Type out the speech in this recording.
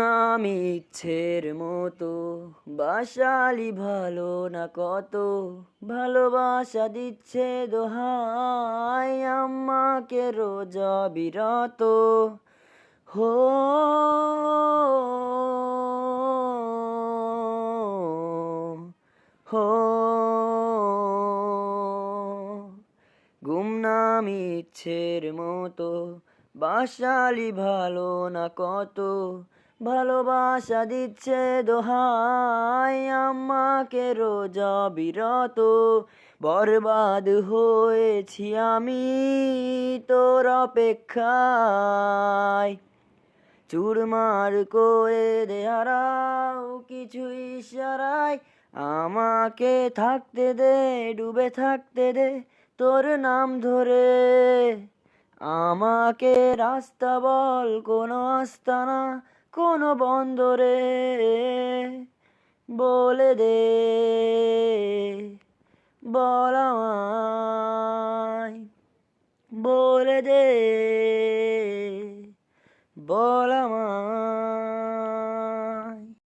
গুমনাম ইচ্ছের মতো। বাসালি ভালো না কত? ভালোবাসা দিচ্ছে দোহাই আম্মাকে রোজা বিরত। হো হো। গুমনাম ইচ্ছের মতো। বাসালি ভালো না কত? ভালোবাসা দিচ্ছে দোহাই আমাকে রোজা বিরত। বরবাদ হয়েছি আমি তোর অপেক্ষায়। চুরমার করে দেহারাও কিছু ইশারায়। আমাকে থাকতে দে, ডুবে থাকতে দে তোর নাম ধরে। আমাকে রাস্তা বল কোনো আস্তানা কোনো বন্দরে বলে দে বল আমায় বলে দে বল আমায়।